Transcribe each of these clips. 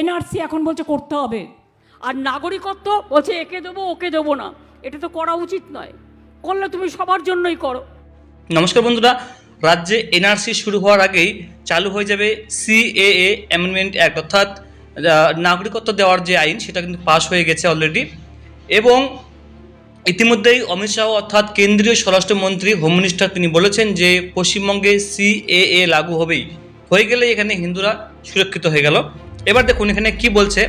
NRC এখন বলছে করতে হবে। আর নাগরিকত্ব বলছে একে দেবো, ওকে দেবো না। এটা তো করা উচিত নয়। করলে তুমি সবার জন্যই করো। নমস্কার বন্ধুরা, রাজ্যে এনআরসি শুরু হওয়ার আগেই চালু হয়ে যাবে সিএএ অ্যামেন্ডমেন্ট অ্যাক্ট, অর্থাৎ নাগরিকত্ব দেওয়ার যে আইন, সেটা কিন্তু পাশ হয়ে গেছে অলরেডি এবং ইতিমধ্যেই অমিত শাহ, অর্থাৎ কেন্দ্রীয় স্বরাষ্ট্রমন্ত্রী, হোম মিনিস্টার তিনি বলেছেন যে পশ্চিমবঙ্গে সিএএ লাগু হবেই। হয়ে গেলে এখানে হিন্দুরা সুরক্ষিত হয়ে গেল। এবার দেখুন এখানে কি বলছে।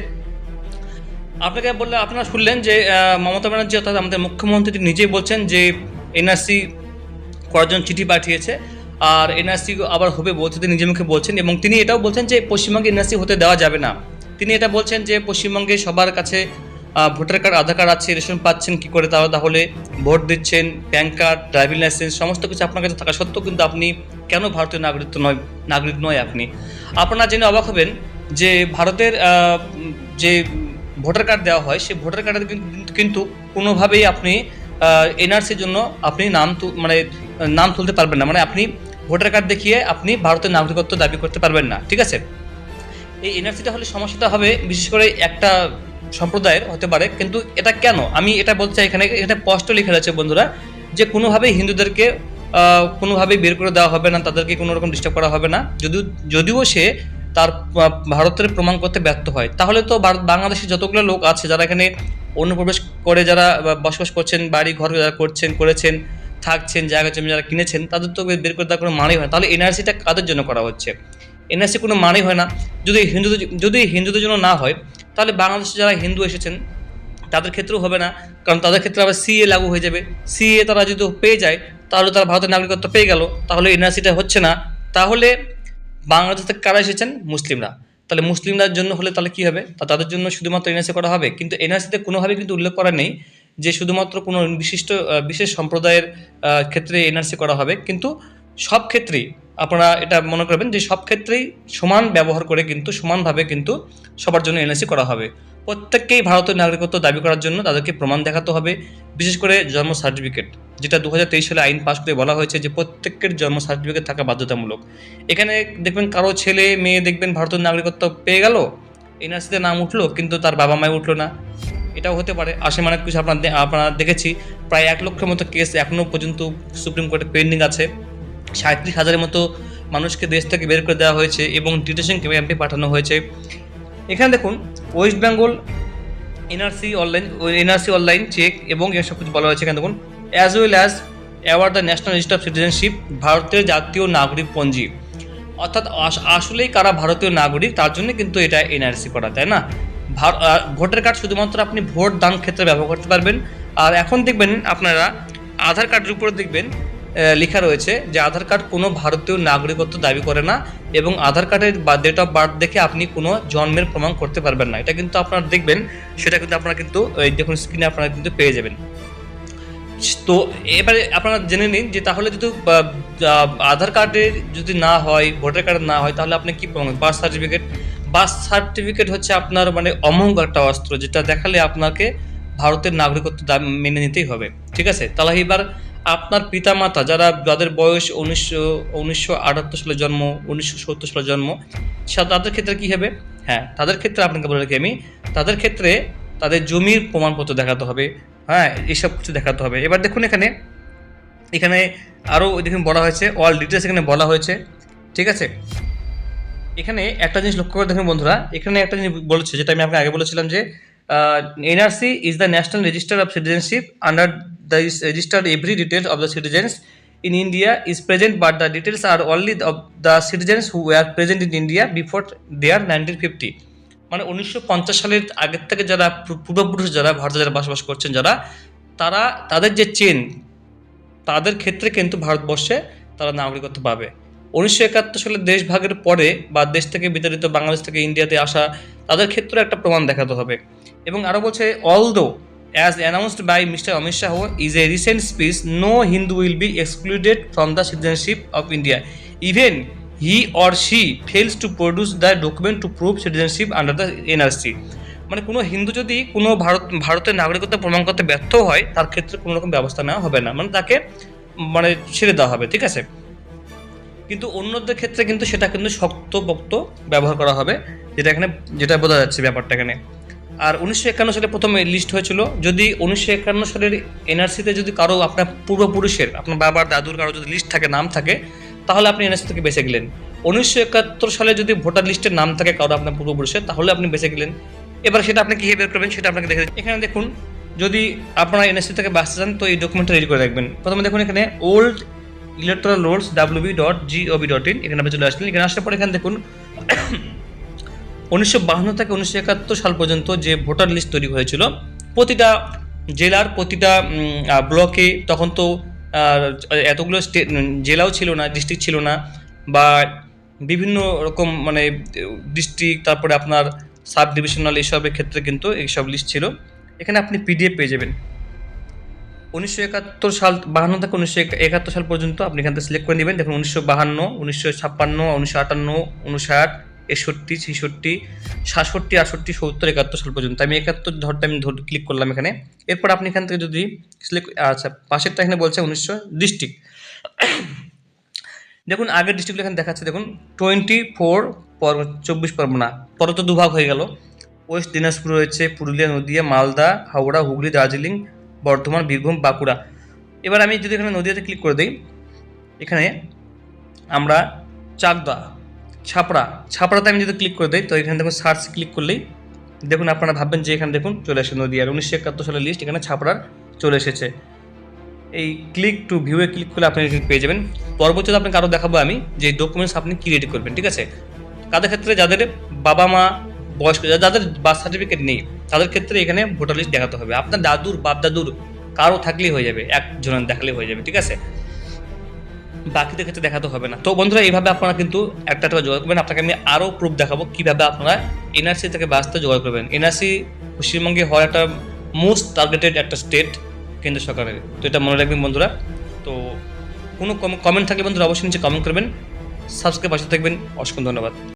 আপনাকে বললে আপনারা শুনলেন যে মমতা ব্যানার্জি অর্থাৎ আমাদের মুখ্যমন্ত্রী নিজেই বলছেন যে, এনআরসি কয়েকজন চিঠি পাঠিয়েছে আর এনআরসি আবার হবে বলছে তিনি নিজে মুখে বলছেন এবং তিনি এটাও বলছেন যে, পশ্চিমবঙ্গে এনআরসি হতে দেওয়া যাবে না। তিনি এটা বলছেন যে, পশ্চিমবঙ্গে সবার কাছে ভোটার কার্ড, আধার কার্ড আছে, রেশন পাচ্ছেন, কি করে তাহলে তাহলে ভোট দিচ্ছেন, প্যান কার্ড, ড্রাইভিং লাইসেন্স, সমস্ত কিছু আপনার কাছে থাকা সত্ত্বেও কিন্তু আপনি কেন ভারতীয় নাগরিকত্ব নয়, নাগরিক নয় আপনি? আপনারা জেনে অবাক হবেন যে ভারতের যে ভোটার কার্ড দেওয়া হয়, সেই ভোটার কার্ডের কিন্তু কোনোভাবেই আপনি এনআরসির জন্য আপনি নাম মানে নাম তুলতে পারবেন না। মানে আপনি ভোটার কার্ড দেখিয়ে আপনি ভারতের নাগরিকত্ব দাবি করতে পারবেন না, ঠিক আছে? এই এনআরসিটা হলে সমস্যাটা হবে বিশেষ করে একটা সম্প্রদায়ের হতে পারে, কিন্তু এটা কেন? আমি এটা বলতে চাই এখানে এখানে স্পষ্ট লেখা রয়েছে বন্ধুরা যে কোনোভাবেই হিন্দুদেরকে কোনোভাবেই বের করে দেওয়া হবে না, তাদেরকে কোনো রকম ডিস্টার্ব করা হবে না। যদিও যদিও সে তার ভারতের প্রমাণ করতে ব্যর্থ হয়। তাহলে তো বাংলাদেশে যতগুলো লোক আছে যারা এখানে অনুপ্রবেশ করে যারা বসবাস করছেন, বাড়ি ঘর যারা করছেন, করেছেন, থাকছেন, জায়গা জমি যারা কিনেছেন, তাদের তো বের করে দেওয়ার কোনো মানেই হয়। তাহলে এনআরসিটা কাদের জন্য করা হচ্ছে? এনআরসি কোনো মানেই হয় না। যদি হিন্দুদের যদি হিন্দুদের জন্য না হয়, তাহলে বাংলাদেশে যারা হিন্দু এসেছেন, তাদের ক্ষেত্রেও হবে না। কারণ তাদের ক্ষেত্রে আবার সিএ লাগু হয়ে যাবে। সিএ তারা যদি পেয়ে যায়, তাহলে তারা ভারতের নাগরিকত্ব পেয়ে গেল। তাহলে এনআরসিটা হচ্ছে না। তাহলে বাংলাদেশ থেকে কারা এসেছেন? মুসলিমরা। তাহলে মুসলিমদের জন্য হলে তাহলে কি হবে? তা তাদের জন্য শুধুমাত্র এনআরসি করা হবে? কিন্তু এনআরসিতে কোনোভাবে কিন্তু উল্লেখ করা নেই যে শুধুমাত্র কোনো বিশিষ্ট বিশেষ সম্প্রদায়ের ক্ষেত্রে এনআরসি করা হবে। কিন্তু সব ক্ষেত্রেই আপনারা এটা মনে করবেন যে সব ক্ষেত্রেই সমান ব্যবহার করে কিন্তু, সমানভাবে কিন্তু সবার জন্য এনআরসি করা হবে। প্রত্যেককেই ভারতের নাগরিকত্ব দাবি করার জন্য তাদেরকে প্রমাণ দেখাতে হবে, বিশেষ করে জন্ম সার্টিফিকেট যেটা দু হাজার তেইশ সালে আইন পাশ করে বলা হয়েছে যে প্রত্যেকের জন্ম সার্টিফিকেট থাকা বাধ্যতামূলক। এখানে দেখবেন কারও ছেলে, মেয়ে দেখবেন ভারতের নাগরিকত্ব পেয়ে গেল এনআরসিতে নাম উঠল, কিন্তু তার বাবা মায় উঠল না। এটাও হতে পারে। আসে মানে কিছু আপনার আপনারা দেখেছি, প্রায় এক লক্ষের মতো কেস এখনও পর্যন্ত সুপ্রিম কোর্টে পেন্ডিং আছে। সাঁত্রিশ হাজারের মতো মানুষকে দেশ থেকে বের করে দেওয়া হয়েছে এবং ডিটেশন ক্যাম্পে পাঠানো হয়েছে। এখানে দেখুন West Bengal NRC online NRC online check এবং এসব কিছু বলা হয়েছে এখানে দেখুন। As well as award the national register of citizenship ভারতের জাতীয় নাগরিক পঞ্জি অর্থাৎ আস- আসলেই কারা ভারতীয় নাগরিক, তার জন্য কিন্তু এটা এনআরসি করা, তাই না? ভোটার কার্ড শুধুমাত্র আপনি ভোট দান ক্ষেত্রে ব্যবহার করতে পারবেন। আর এখন দেখবেন আপনারা আধার কার্ডের উপরে দেখবেন লেখা রয়েছে যে আধার কার্ড কোনো ভারতীয় নাগরিকত্ব দাবি করে না এবং আধার কার্ডের বা ডেট অফ বার্থ দেখে আপনি কোনো জন্মের প্রমাণ করতে পারবেন না। এটা কিন্তু আপনারা দেখবেন, সেটা কিন্তু আপনারা কিন্তু, এই দেখুন স্ক্রিনে আপনারা কিন্তু পেয়ে যাবেন। তো এবারে আপনারা জেনে নিন যে তাহলে যদি আধার কার্ডের যদি না হয়, ভোটার কার্ড না হয়, তাহলে আপনি কি পাবেন বার্থ সার্টিফিকেট বার্থ সার্টিফিকেট হচ্ছে আপনার মানে অমঙ্গ একটা অস্ত্র, যেটা দেখালে আপনাকে ভারতের নাগরিকত্ব মেনে নিতেই হবে। ঠিক আছে? তাহলে এবার আপনার পিতামাতা যারা যাদের বয়স উনিশশো উনিশশো আটাত্তর সালে জন্ম, উনিশশো সত্তর সালে জন্ম তাদের ক্ষেত্রে কী হবে? হ্যাঁ তাদের ক্ষেত্রে আপনাকে বলে রাখি আমি, তাদের ক্ষেত্রে তাদের জমির প্রমাণপত্র দেখাতে হবে হ্যাঁ এইসব কিছু দেখাতে হবে। এবার দেখুন এখানে এখানে আরও দেখুন বলা হয়েছে অল ডিটেলস এখানে বলা হয়েছে, ঠিক আছে? এখানে একটা জিনিস লক্ষ্য করে দেখুন বন্ধুরা, এখানে একটা জিনিস বলেছে, যেটা আমি আপনাকে আগে বলেছিলাম যে NRC is the national register of citizenship under register every details of the citizens in India is present but the details are only of the citizens who are present in India before their nineteen fifty মানে উনিশশো পঞ্চাশ সালের আগের থেকে যারা পূর্বপুরুষ যারা, ভারতে যারা বসবাস করছেন যারা, তারা, তাদের যে চেন তাদের ক্ষেত্রে কিন্তু ভারতবর্ষে তারা নাগরিকত্ব পাবে। উনিশশো একাত্তর সালের দেশ ভাগের পরে বা দেশ থেকে বিতাড়িত বাংলাদেশ থেকে ইন্ডিয়াতে আসা, তাদের ক্ষেত্রে একটা প্রমাণ দেখাতে হবে। এবং আরও বলছে although as announced by mister Amit Shah is a recent speech no Hindu will be excluded from the citizenship of India even he or she fails to produce the document to prove citizenship under the NRC মানে কোনো হিন্দু যদি কোনো ভারত, ভারতের নাগরিকত্ব প্রমাণ করতে ব্যর্থ হয়, তার ক্ষেত্রে কোনো রকম ব্যবস্থা নেওয়া হবে না। মানে তাকে মানে ছেড়ে দেওয়া হবে, ঠিক আছে? কিন্তু অন্যদের ক্ষেত্রে কিন্তু সেটা কিন্তু শক্ত পক্ত ব্যবহার করা হবে, যেটা এখানে, যেটা বোঝা যাচ্ছে ব্যাপারটা এখানে। আর উনিশশো একান্ন সালে প্রথমে লিস্ট হয়েছিল। যদি উনিশশো একান্ন সালের এনআরসিতে যদি কারও আপনার পূর্বপুরুষের, আপনার বাবার, দাদুর কারও যদি লিস্ট থাকে, নাম থাকে, তাহলে আপনি এনআরসি থেকে বেঁচে গেলেন উনিশশো একাত্তর সালে যদি ভোটার লিস্টের নাম থাকে কারও আপনার পূর্বপুরুষের, তাহলে আপনি বেঁচে গেলেন এবার সেটা আপনি কীভাবে বের করবেন সেটা আপনাকে দেখে এখানে দেখুন, যদি আপনারা এনএসসি থেকে বাঁচতে চান, তো এই ডকুমেন্টটা রেডি করে রাখবেন। প্রথমে দেখুন এখানে old electoral rolls WB dot GOV dot in এখানে আপনি চলে আসলেন। এখানে আসার পর এখানে দেখুন উনিশশো থেকে উনিশশো একাত্তর সাল পর্যন্ত যে ভোটার লিস্ট তৈরি হয়েছিল, প্রতিটা জেলার প্রতিটা ব্লকে তখন তো এতগুলো স্টেট জেলাও ছিল না, ডিস্ট্রিক্ট ছিল না বা বিভিন্ন রকম মানে ডিস্ট্রিক্ট, তারপরে আপনার সাব ডিভিশনাল এইসবের ক্ষেত্রে কিন্তু এইসব লিস্ট ছিল। এখানে আপনি পিডিএফ পেয়ে যাবেন। উনিশশো একাত্তর সাল, বাহান্ন থেকে উনিশশো একাত্তর সাল পর্যন্ত আপনি এখান থেকে সিলেক্ট করে নেবেন। দেখুন, উনিশশো বাহান্ন, উনিশশো ছাপ্পান্ন, উনিশশো আটান্ন উনষাট একষট্টি ছেষট্টি, সাতষট্টি, আটষট্টি, সত্তর, একাত্তর সাল পর্যন্ত। আমি একাত্তর ধরতে আমি ধর ক্লিক করলাম এখানে। এরপর আপনি এখান থেকে যদি আচ্ছা পাশেরটা এখানে বলছে উনিশশো ডিস্ট্রিক্ট দেখুন, আগের ডিস্ট্রিক্ট এখানে দেখাচ্ছে, দেখুন টোয়েন্টি ফোর চব্বিশ পরগনা। পরে তো দুভাগ হয়ে গেল। ওয়েস্ট দিনাজপুর রয়েছে, পুরুলিয়া, নদিয়া, মালদা, হাওড়া, হুগলি, দার্জিলিং, বর্ধমান, বীরভূম, বাঁকুড়া। এবার আমি যদি এখানে নদিয়াতে ক্লিক করে দিই, এখানে আমরা চাকদা ছাপড়া, ছাপড়াতে আমি যদি ক্লিক করে দিই, তো এখানে দেখুন সার্চ ক্লিক করলেই দেখুন আপনারা ভাববেন যে এখানে দেখুন চলে আসে নদিয়ার উনিশশো একাত্তর সালের লিস্ট এখানে ছাপড়ার চলে এসেছে। এই ক্লিক টু ভিউয়ে ক্লিক করলে আপনি পেয়ে যাবেন। পরবর্তীতে আপনাকে আরও দেখাবো আমি যে ডকুমেন্টস আপনি কী রেডি করবেন, ঠিক আছে? তাদের ক্ষেত্রে যাদের বাবা মা বয়স্ক যাদের বার্থ সার্টিফিকেট নেই, তাদের ক্ষেত্রে এখানে ভোটার লিস্ট দেখাতে হবে। আপনার দাদুর বাপ দাদুর কারও থাকলেই হয়ে যাবে, একজনের দেখালেই হয়ে যাবে, ঠিক আছে? বাকিদের ক্ষেত্রে দেখাতে হবে না। তো বন্ধুরা, এইভাবে আপনারা কিন্তু একটা একটা জোগাড় করবেন। আপনাকে আমি আরও প্রুফ দেখাবো কীভাবে আপনারা এনআরসি থেকে বাঁচতে জোগাড় করবেন। এনআরসি পশ্চিমবঙ্গে হওয়ার একটা মোস্ট টার্গেটেড একটা স্টেট কেন্দ্র সরকারের। তো এটা মনে রাখবেন বন্ধুরা। তো কোনো কমেন্ট থাকলে বন্ধুরা অবশ্যই নিচে কমেন্ট করবেন। সাবস্ক্রাইব পাশে থাকবেন। অসংখ্য ধন্যবাদ।